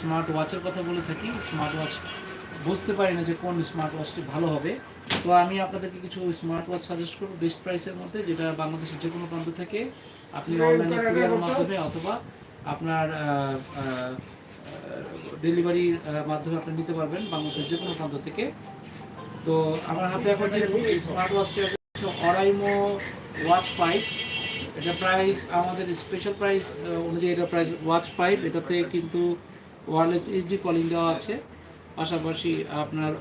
Smart ওয়াচের কথা বলে থাকি। স্মার্ট ওয়াচ বুঝতে পারি না যে কোন স্মার্ট ওয়াচটি ভালো হবে। তো আমি আপনাদেরকে কিছু স্মার্ট ওয়াচ সাজেস্ট করব বেস্ট প্রাইসের মধ্যে যেটা বাংলাদেশের যে কোনো প্রান্ত থেকে আপনি অনলাইনে কুরিয়ারের মাধ্যমে অথবা আপনার ডেলিভারির মাধ্যমে আপনি নিতে পারবেন বাংলাদেশের যে কোনো প্রান্ত থেকে। তো আমার হাতে এখন যে স্মার্ট ওয়াচটি আছে অরাইমো ওয়াচ ফাইভ এটা প্রাইস আমাদের স্পেশাল প্রাইস অনুযায়ী এটা প্রাইস ওয়াচ ফাইভ এটাতে কিন্তু ওয়ারলেস এইচডি কলিং দেওয়া আছে। পাশাপাশি আপনার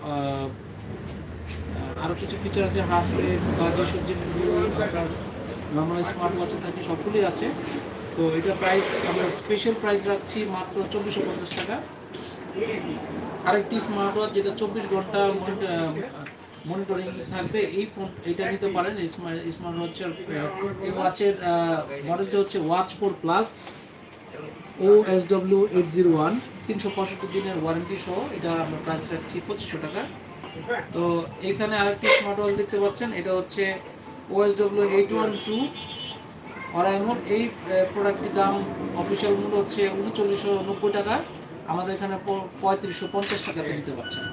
আরও কিছু ফিচার আছে হার্ট রেট বা যেসব জিনিসগুলো নর্মাল স্মার্ট ওয়াচে থাকে, সবগুলোই আছে। তো এটা প্রাইস আমরা স্পেশাল প্রাইস রাখছি মাত্র চব্বিশশো পঞ্চাশ টাকা। আরেকটি স্মার্ট ওয়াচ যেটা চব্বিশ ঘণ্টা মনিটরিং থাকবে, এই ফোন এটা নিতে পারেন। স্মার্ট স্মার্ট ওয়াচের এই ওয়াচের মডেলটা হচ্ছে watch four plus O S W eight zero one তিনশো পঁয়ষট্টি দিনের ওয়ারেন্টি সহ এটা আমরা প্রাইস রাখছি পঁচিশশো টাকা। তো এখানে আরেকটি স্মার্ট ওয়াচ দেখতে পাচ্ছেন, এটা হচ্ছে OS W eight one two অরাইমোর এই প্রোডাক্টটির দাম অফিসিয়াল মূল্য হচ্ছে উনচল্লিশশো নব্বই টাকা। আমাদের এখানে পঁয়ত্রিশশো পঞ্চাশ টাকাতে নিতে পারছেন।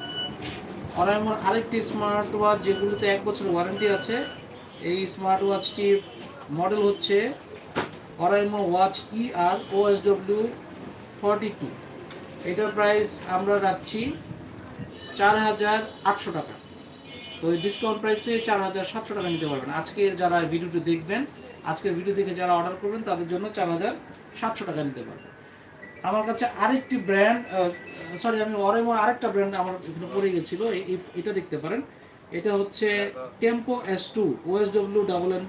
অরাইমোর আরেকটি স্মার্ট ওয়াচ যেগুলোতে এক বছর ওয়ারেন্টি আছে, এই স্মার্ট ওয়াচটির মডেল হচ্ছে Oraimo watch E R OS W forty two এটার প্রাইস আমরা রাখছি চার হাজার আটশো টাকা। তো ডিসকাউন্ট প্রাইসে চার হাজার সাতশো টাকা নিতে পারবেন। আজকে যারা ভিডিওটি দেখবেন, আজকের ভিডিও দেখে যারা অর্ডার করবেন, তাদের জন্য চার হাজার সাতশো টাকা নিতে পারবেন। আমার কাছে আরেকটি ব্র্যান্ড সরি আমি অরেমোর আরেকটা ব্র্যান্ড আমার এখানে পড়ে গেছিল। এটা দেখতে পারেন। এটা হচ্ছে tempo S two OS W double N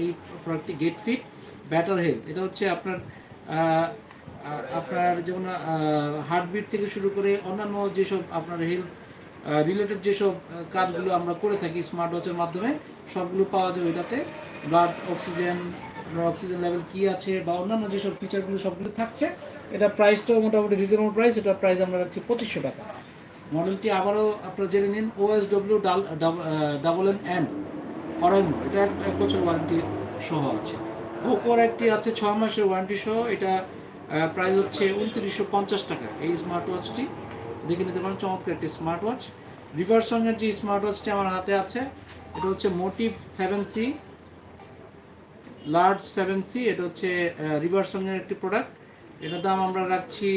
এই প্রোডাক্টটি গেট ফিট ব্যাটার হেলথ এটা হচ্ছে আপনার আপনার যেমন হার্টবিট থেকে শুরু করে অন্যান্য যেসব আপনার হেলথ রিলেটেড যেসব কাজগুলো আমরা করে থাকি স্মার্ট ওয়াচের মাধ্যমে, সবগুলো পাওয়া যাবে এটাতে ব্লাড অক্সিজেন অক্সিজেন লেভেল কি আছে বা অন্যান্য যেসব ফিচারগুলো সবগুলো থাকছে, এটা প্রাইসটাও মোটামুটি রিজনেবল প্রাইস এটা প্রাইস আমরা রাখছি পঁচিশশো টাকা। মডেলটি আবারও আপনারা জেনে নিন ওএস ডব্লিউ ডাল ডাবল এন এন অরাইমো এটা এক বছর ওয়ারেন্টি সহ আছে। ওপোর একটি আছে ছ মাসের ওয়ারেন্টি সহ। এটা প্রাইস হচ্ছে উনত্রিশশো পঞ্চাশ টাকা। এই স্মার্ট ওয়াচটি দেখে নিতে পারেন, চমৎকার একটি স্মার্ট ওয়াচ রিভার্স সঙ্গের যে স্মার্ট ওয়াচটি আমার হাতে আছে, এটা হচ্ছে motive seven C large seven C এটা হচ্ছে রিভার্স সঙ্গের একটি প্রোডাক্ট এটার দাম আমরা রাখছি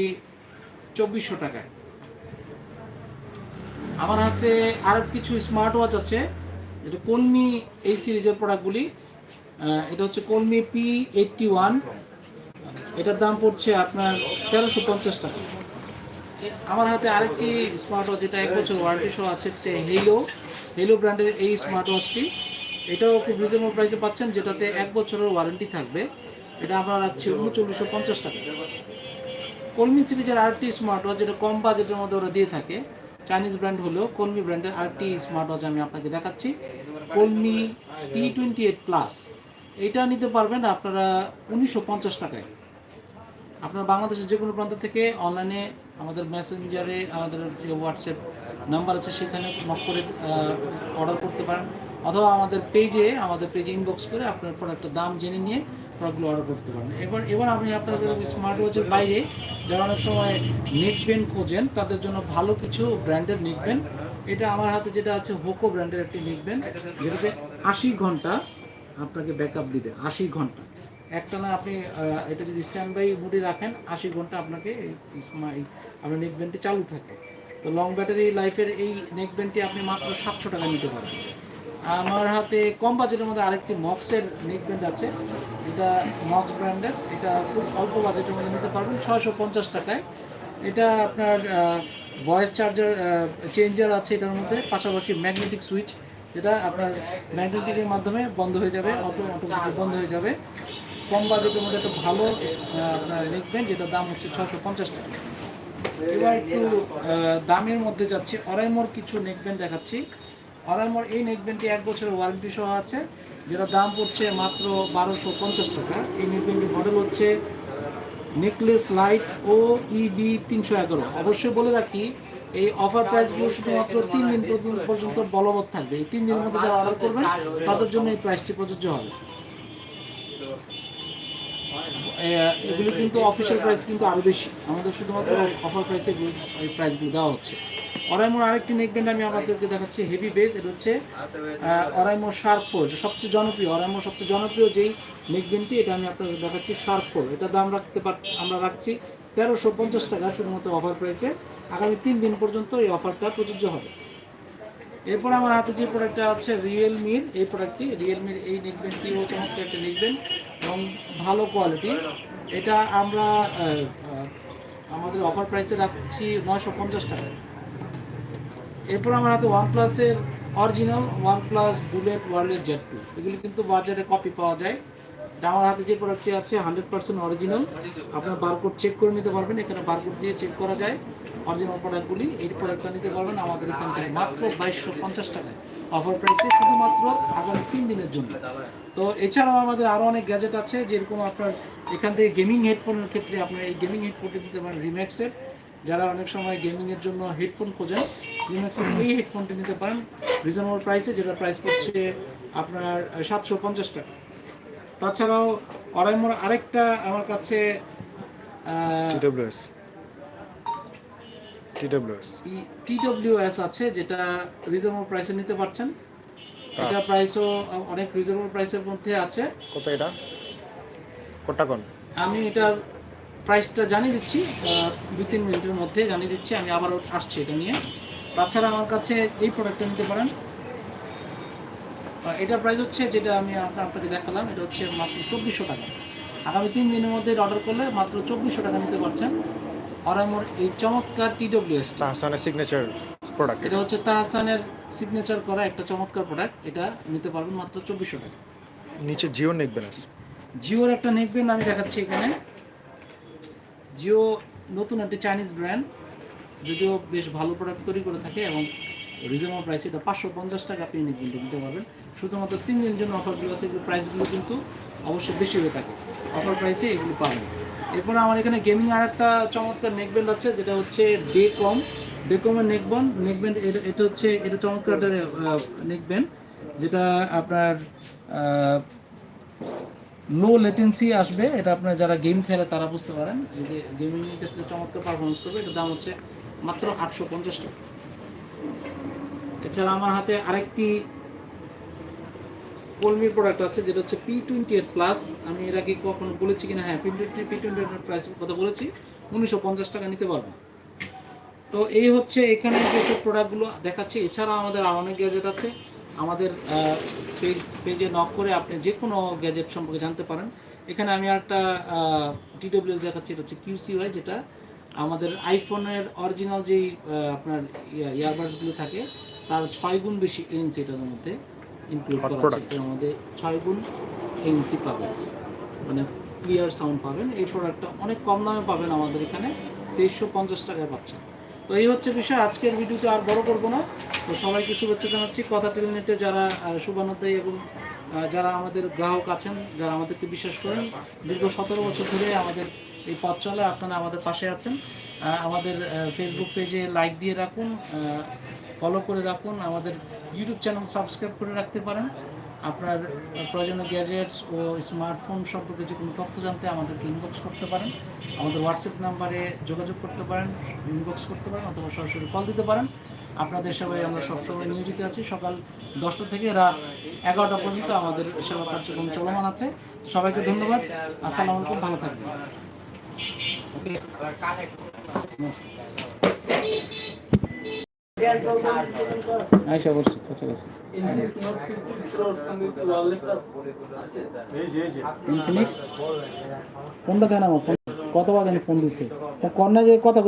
চব্বিশশো টাকায়। আমার হাতে আরও কিছু স্মার্ট ওয়াচ আছে, যেটা কলমি এই সিরিজের প্রোডাক্টগুলি এটা হচ্ছে কলমি পি এইটটি ওয়ান এটার দাম পড়ছে আপনার তেরোশো পঞ্চাশ টাকা। আমার হাতে আরেকটি স্মার্ট ওয়াচ যেটা এক বছর ওয়ারেন্টি সহ আছে, হচ্ছে হেলো হেলো ব্র্যান্ডের এই স্মার্ট ওয়াচটি এটাও খুব রিজনেবল প্রাইসে পাচ্ছেন, যেটাতে এক বছরের ওয়ারেন্টি থাকবে। এটা আমরা রাখছি উনচল্লিশশো পঞ্চাশ টাকা। কলমি সিরিজের আরেকটি স্মার্ট ওয়াচ যেটা কম বাজেটের মধ্যে ওরা দিয়ে থাকে চাইনিজ ব্র্যান্ড হলেও কলমি ব্র্যান্ডের আরেকটি স্মার্ট ওয়াচ আমি আপনাকে দেখাচ্ছি। কলমি টি টোয়েন্টি এইট প্লাস এইটা নিতে পারবেন আপনারা উনিশশো পঞ্চাশ টাকায়। আপনারা বাংলাদেশের যে কোনো প্রান্ত থেকে অনলাইনে আমাদের মেসেঞ্জারে আমাদের যে হোয়াটসঅ্যাপ নাম্বার আছে, সেখানে নক করে অর্ডার করতে পারেন। অথবা আমাদের পেজে আমাদের পেজে ইনবক্স করে আপনার প্রোডাক্টের দাম জেনে নিয়ে প্রোডাক্টগুলো অর্ডার করতে পারেন। এবার এবার আপনি আপনাদের স্মার্ট ওয়াচের বাইরে যারা অনেক সময় নেক পেন খোঁজেন, তাদের জন্য ভালো কিছু ব্র্যান্ডের নেক পেন এটা আমার হাতে যেটা আছে হোকো ব্র্যান্ডের একটি নেক পেন যেটাতে আশি ঘণ্টা আপনাকে ব্যাকআপ দিবে, আশি ঘণ্টা। একটা না আপনি এটা যদি স্ট্যান্ড বাই মুডে রাখেন, আশি ঘণ্টা আপনাকে আপনার নেক ব্যান্ডটি চালু থাকে। তো লং ব্যাটারি লাইফের এই নেক ব্যান্ডটি আপনি মাত্র সাতশো টাকা নিতে পারেন। আমার হাতে কম বাজেটের মধ্যে আরেকটি মক্সের নেক ব্যান্ড আছে। এটা মক্স ব্র্যান্ডের এটা খুব অল্প বাজেটের মধ্যে নিতে পারবেন, ছয়শো পঞ্চাশ টাকায়। এটা আপনার ভয়েস চার্জার চেঞ্জার আছে এটার মধ্যে, পাশাপাশি ম্যাগনেটিক সুইচ যেটা আপনার ম্যাগনেটিকের মাধ্যমে বন্ধ হয়ে যাবে অটো অটোমেটিক বন্ধ হয়ে যাবে। কম বাজেটের মধ্যে একটা ভালো আপনার নেকবেন যেটার দাম হচ্ছে ছশো পঞ্চাশ টাকা। এবার একটু দামের মধ্যে যাচ্ছি। অরাইমোর কিছু নেকবেন দেখাচ্ছি। অরাইমোর এই নেকবেনটি এক বছরের ওয়ারেন্টি সহ আছে, যেটার দাম পড়ছে মাত্র বারোশো পঞ্চাশ টাকা। এই নেকবেনটির মডেল হচ্ছে নেকলেস লাইট ও ইবি তিনশো এগারো। অবশ্যই বলে রাখি এই অফার প্রাইসগুলো শুধুমাত্র তিন দিন পর্যন্ত- বলবৎ থাকবে। এই তিন দিনের মধ্যে যারা অর্ডার করবেন, তাদের জন্য এই প্রাইসটি প্রযোজ্য হবে। এগুলো কিন্তু অফিসিয়াল প্রাইস কিন্তু আরও বেশি। আমাদের শুধুমাত্র অফার প্রাইসে এই প্রাইসগুলো দেওয়া হচ্ছে। অরাইমোর আরেকটি নেকব্যান্ড আমি আপনাদেরকে দেখাচ্ছি হেভি বেস এটা হচ্ছে অরাইমো শার্প ফোর এটা সবচেয়ে জনপ্রিয় অরাইমো সবচেয়ে জনপ্রিয় যেই নেকব্যান্ডটি এটা আমি আপনাদের দেখাচ্ছি শার্প ফোর এটা দাম রাখতে পার, আমরা রাখছি তেরোশো পঞ্চাশ টাকা শুধুমাত্র অফার প্রাইসে আগামী তিন দিন পর্যন্ত এই অফারটা প্রযোজ্য হবে। এরপর আমার হাতে যে প্রোডাক্টটা আছে রিয়েলমির এই প্রোডাক্টটি রিয়েলমির এই নেকবেনটিও চমৎকার একটা নেকবেন এবং ভালো কোয়ালিটি এটা আমরা আমাদের অফার প্রাইসে রাখছি নয়শো পঞ্চাশ টাকা। এরপর আমার হাতে ওয়ান প্লাসের original one plus bullet wireless Z two এগুলি কিন্তু বাজারে কপি পাওয়া যায়। আমার হাতে যে প্রোডাক্টটি আছে হান্ড্রেড পার্সেন্ট অরিজিনাল আপনার বারকোড চেক করে নিতে পারবেন, এখানে বারকোড দিয়ে চেক করা যায়। অরিজিনাল প্রোডাক্টগুলি এই প্রোডাক্টটা নিতে পারবেন আমাদের এখান থেকে মাত্র বাইশশো পঞ্চাশ টাকায়। অফার প্রাইসে শুধুমাত্র আগামী তিন দিনের জন্য। তো এছাড়াও আমাদের আরও অনেক গ্যাজেট আছে, যেরকম আপনার এখান থেকে গেমিং হেডফোনের ক্ষেত্রে আপনার এই গেমিং হেডফোনটি নিতে পারেন রিম্যাক্সের যারা অনেক সময় গেমিংয়ের জন্য হেডফোন খোঁজেন রিম্যাক্সের এই হেডফোনটি নিতে পারেন। রিজনেবল প্রাইসে যেটা প্রাইস পড়ছে আপনার সাতশো পঞ্চাশ টাকা। তাছাড়াও অরাইমোর আরেকটা আমার কাছে টিডব্লিউএস। টিডব্লিউএস। টিডব্লিউএস আছে যেটা রিজনেবল প্রাইসে নিতে পারছেন। এটা। প্রাইসও অনেক রিজনেবল প্রাইসের মধ্যে আছে। কত এটা? কোনটা কোন? আমি এটার প্রাইসটা জানিয়ে দিচ্ছি দু তিন মিনিটের মধ্যে জানিয়ে দিচ্ছি আমি আবারও আসছি এটা নিয়ে। তাছাড়া আমার কাছে এই প্রোডাক্টটা নিতে পারেন। এটার প্রাইস হচ্ছে যেটা আমি আপনা- আপনাকে দেখালাম এটা হচ্ছে মাত্র চব্বিশশো টাকা। আগামী তিন দিনের মধ্যে অর্ডার করলে মাত্র চব্বিশশো টাকা নিতে পারছেন অরামোর এই চমৎকার টিডব্লিউএস তাহসানের সিগনেচার প্রোডাক্ট এটা হচ্ছে তাহসানের সিগনেচার করা একটা চমৎকার প্রোডাক্ট এটা নিতে পারবেন মাত্র চব্বিশশো টাকা। নিচে জিও নেকবেন আছে জিওর একটা নেকবেন আমি দেখাচ্ছি এখানে। জিও নতুন একটা চাইনিজ ব্র্যান্ড যদিও বেশ ভালো প্রোডাক্ট তৈরি করে থাকে এবং রিজনেবল প্রাইস এটা পাঁচশো পঞ্চাশ টাকা আপনি নেকবেনটা নিতে পারবেন। শুধুমাত্র তিন দিনের জন্য অফারগুলো আছে এগুলো প্রাইসগুলো কিন্তু অবশ্যই বেশি হয়ে থাকে। অফার প্রাইসে এগুলো পাবেন। এরপরে আমার এখানে গেমিং আর একটা চমৎকার নেকব্যান্ড আছে, যেটা হচ্ছে ডে কম ডে কমের নেকবন নেকব্যান্ড এটা হচ্ছে, এটা চমৎকার একটা নেকব্যান্ড যেটা আপনার লো লেটেন্সি আসবে। এটা আপনার যারা গেম খেলে তারা বুঝতে পারেন। গেমিং ক্ষেত্রে চমৎকার পারফরমেন্স করবে। এটার দাম হচ্ছে মাত্র আটশো পঞ্চাশ টাকা। এছাড়া আমার হাতে আরেকটি কলমির প্রোডাক্ট আছে, যেটা হচ্ছে পি টোয়েন্টি এইট প্লাস আমি এর আগে কখনো বলেছি কিনা? হ্যাঁ P twenty P twenty eight price কথা বলেছি। উনিশশো পঞ্চাশ টাকা নিতে পারবেন তো এই হচ্ছে এখানে যেসব প্রোডাক্টগুলো দেখাচ্ছে। এছাড়া আমাদের আরও অনেক গ্যাজেট আছে। আমাদের পেজ পেজে নক করে আপনি যে কোনো গ্যাজেট সম্পর্কে জানতে পারেন। এখানে আমি একটা টিডব্লিউ দেখাচ্ছি, এটা হচ্ছে কিউসিওয়াই যেটা আমাদের আইফোনের অরিজিনাল যেই আপনার ইয়ারবাডসগুলো থাকে তার ছয় গুণ বেশি এনসি এটার মধ্যে ইনক্লুড করা আছে. এটার মধ্যে ছয় গুণ এনসি পাবেন। মানে ক্লিয়ার সাউন্ড পাবেন। এই প্রোডাক্টটা অনেক কম দামে পাবেন আমাদের এখানে। তেইশশো পঞ্চাশ টাকায় পাচ্ছেন। তো এই হচ্ছে বিষয়। আজকের ভিডিওতে আর বড় করব না। তো সবাইকে শুভেচ্ছা জানাচ্ছি। কথা টেলিনেটে যারা আহ, শুভানুদ্দায়ী এবং যারা আমাদের গ্রাহক আছেন যারা আমাদেরকে বিশ্বাস করেন দীর্ঘ সতেরো বছর ধরে আমাদের এই পথ চলে, আপনারা আমাদের পাশে আছেন। আমাদের ফেসবুক পেজে লাইক দিয়ে রাখুন ফলো করে রাখুন, আমাদের ইউটিউব চ্যানেল সাবস্ক্রাইব করে রাখতে পারেন। আপনার প্রয়োজনীয় গ্যাজেটস ও স্মার্টফোন সম্পর্কে যে কোনো তথ্য জানতে আমাদেরকে ইনবক্স করতে পারেন। আমাদের হোয়াটসঅ্যাপ নাম্বারে যোগাযোগ করতে পারেন ইনবক্স করতে পারেন, অথবা সরাসরি কল দিতে পারেন। আপনাদের সেবায় আমরা সবসময় নিয়োজিত আছি। সকাল দশটা থেকে রাত এগারোটা পর্যন্ত আমাদের সেবা কার্যক্রম চলমান আছে। সবাইকে ধন্যবাদ। আসসালামু আলাইকুম। ভালো থাকবেন। আচ্ছা অবশ্যই কাছাকাছি ইনফিনিক্স ফোনটা দেন আমার ফোন। কতবার জানি ফোন দিচ্ছে কন্যা যে কথা